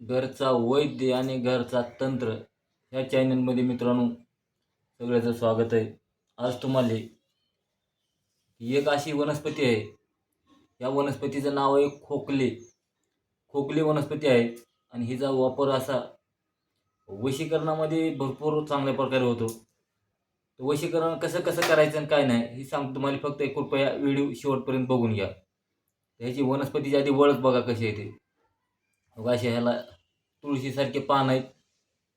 घरचा वैद्य आणि घरचा तंत्र ह्या चॅनलमध्ये मित्रांनो सगळ्याचं स्वागत आहे. आज तुम्हाला एक अशी वनस्पती आहे. या वनस्पतीचं नाव आहे खोकले. खोकली वनस्पती आहे आणि हिचा वापर असा वशीकरणामध्ये भरपूर चांगल्या प्रकारे होतो. तर वशीकरण कसं कसं करायचं आणि काय नाही हे सांगतो तुम्हाला. फक्त एक कृपया व्हिडिओ शेवटपर्यंत बघून घ्या. ह्याची वनस्पतीची आधी वळख बघा कशी आहे ती असे ह्याला तुळशीसारखे पान आहेत.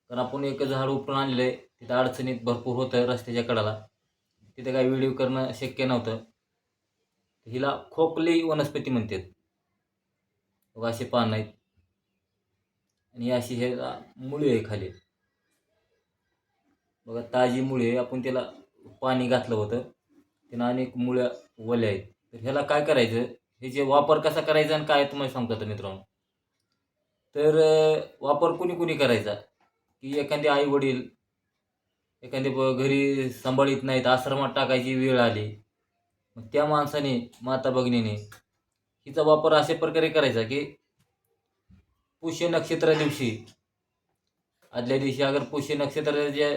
कारण आपण एक झाड उपटून आणलेलं आहे. तिथं अडचणीत भरपूर होतं रस्त्याच्या कडाला. तिथं काय व्हिडिओ करणं शक्य नव्हतं. हिला खोकली वनस्पती म्हणतात. असे पान आहेत. आणि अशी हे मुळे आहे खाली. बघा ताजी मुळे आहे. आपण त्याला पाणी घातलं होतं. त्यानं अनेक मुळ्या वल्या आहेत. तर ह्याला काय करायचं? हे जे वापर कसा करायचा आणि काय तुम्हाला सांगतो मित्रांनो. तर वापर कुणी कुणी करायचा? की एखादे आई वडील एखादे घरी सांभाळीत नाहीत आश्रमात टाकायची वेळ आली मग त्या माणसाने माता भगिनीने हिचा वापर अशा प्रकारे करायचा की पुष्य नक्षत्र दिवशी आदल्या दिवशी अगर पुष्य नक्षत्र जे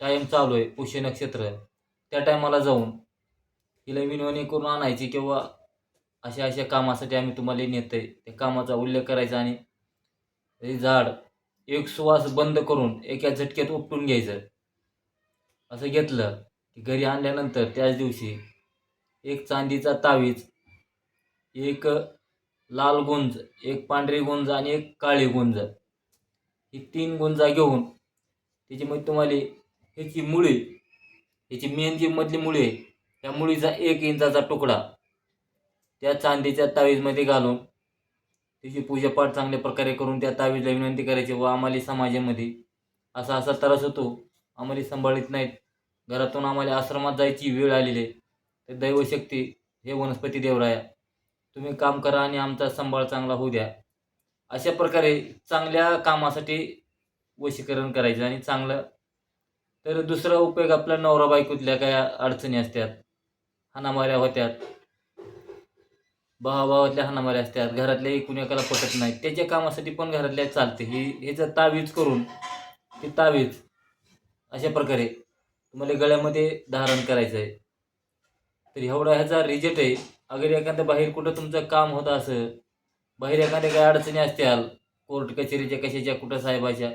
टाईम चालू आहे पुष्य नक्षत्र त्या टायमाला जाऊन हिला विनवणी करून आणायची किंवा अशा अशा कामासाठी आम्ही तुम्हाला नेतोय त्या कामाचा उल्लेख करायचा आणि हे झाड एक सुवास बंद करून एका झटक्यात उपटून घ्यायचं. असं घेतलं की घरी आणल्यानंतर त्याच दिवशी एक चांदीचा तावीज एक लाल गुंज एक पांढरी गुंज आणि एक काळी गुंज ही तीन गुंजा घेऊन त्याच्यामध्ये तुम्हाला ह्याची मुळी ह्याची मेन मधली मुळी त्या मुळीचा एक इंचाचा तुकडा त्या चांदीच्या तावीजमध्ये घालून तिची पूजापाठ चांगल्या प्रकारे करून त्या तावीजला विनंती करायची व आम्हाला समाजामध्ये. असा असा त्रास होतो. आम्हाला सांभाळत नाहीत. घरातून आम्हाला आश्रमात जायची वेळ आलेली आहे. तर दैवशक्ती हे वनस्पती देवराया तुम्ही काम करा आणि आमचा सांभाळ चांगला होऊ द्या. अशा प्रकारे चांगल्या कामासाठी वशीकरण करायचं आणि चांगलं तर दुसरा उपयोग आपला नवरा बायकोतल्या काय अडचणी असतात हाणामाऱ्या होत्यात. भावाभावातल्या हाणामाऱ्या असतात घरातल्या एकूण एकाला पटत नाही. त्याच्या कामासाठी पण घरातल्या चालते. ही ह्याचं तावीज करून ते तावीज अशा प्रकारे तुम्हाला गळ्यामध्ये धारण करायचं आहे तर एवढा ह्याचा रिजल्ट आहे. अगर एखाद्या बाहेर कुठं तुमचं काम होत असं बाहेर एखाद्या काही अडचणी असत्याल कोर्ट कचेरीच्या कशाच्या कुठं साहेबाच्या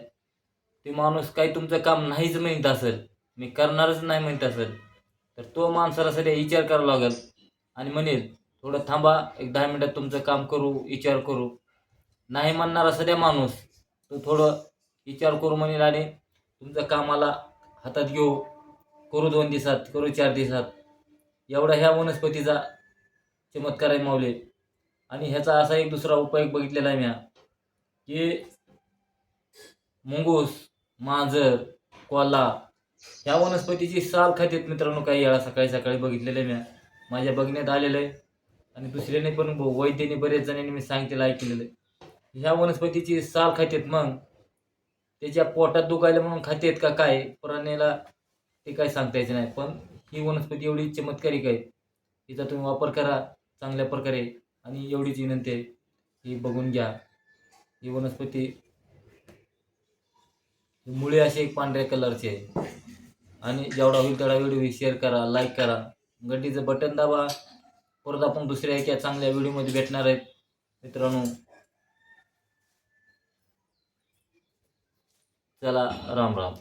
ते माणूस काही तुमचं काम नाहीच म्हणत असेल मी करणारच नाही म्हणत असेल तर तो माणसाला सध्या विचार करावा लागेल आणि म्हणेल थोडं थांबा एक दहा मिनटात तुमचं काम करू विचार करू. नाही म्हणणारा सध्या माणूस तो थोडं विचार करू म्हणेल आणि तुमचं कामाला हातात घेऊ. करू दोन दिवसात करू चार दिवसात. एवढा ह्या वनस्पतीचा चमत्कार आहे माऊले. आणि ह्याचा असा एक दुसरा उपाय बघितलेला आहे म्या की मुंगूस मांजर कोला ह्या वनस्पतीची साल खात्यात मित्रांनो काही वेळा सकाळी सकाळी बघितलेलं आहे म्या माझ्या बघण्यात आलेलं आहे. आणि दुसऱ्याने पण वैद्याने बरेच जणांनी मी सांगितलेलं ऐकलेलं. आहे ह्या वनस्पतीची साल खात्यात मग? त्याच्या पोटात दुखायला म्हणून खातेत का काय? प्राण्याला ते काय सांगता यायचं नाही. पण ही वनस्पती एवढी चमत्कारिक आहे. तिचा तुम्ही वापर करा चांगल्या प्रकारे. आणि एवढीच विनंती आहे. ही बघून घ्या. ही वनस्पती मुळे असे एक पांढऱ्या कलरचे आहे. आणि जेवढा होईल तेवढा व्हिडिओ शेअर करा लाईक करा. घंटीचं बटन दाबा. परत आपण दुसऱ्या एका चांगल्या व्हिडिओमध्ये भेटणार आहेत मित्रांनो. चला राम राम.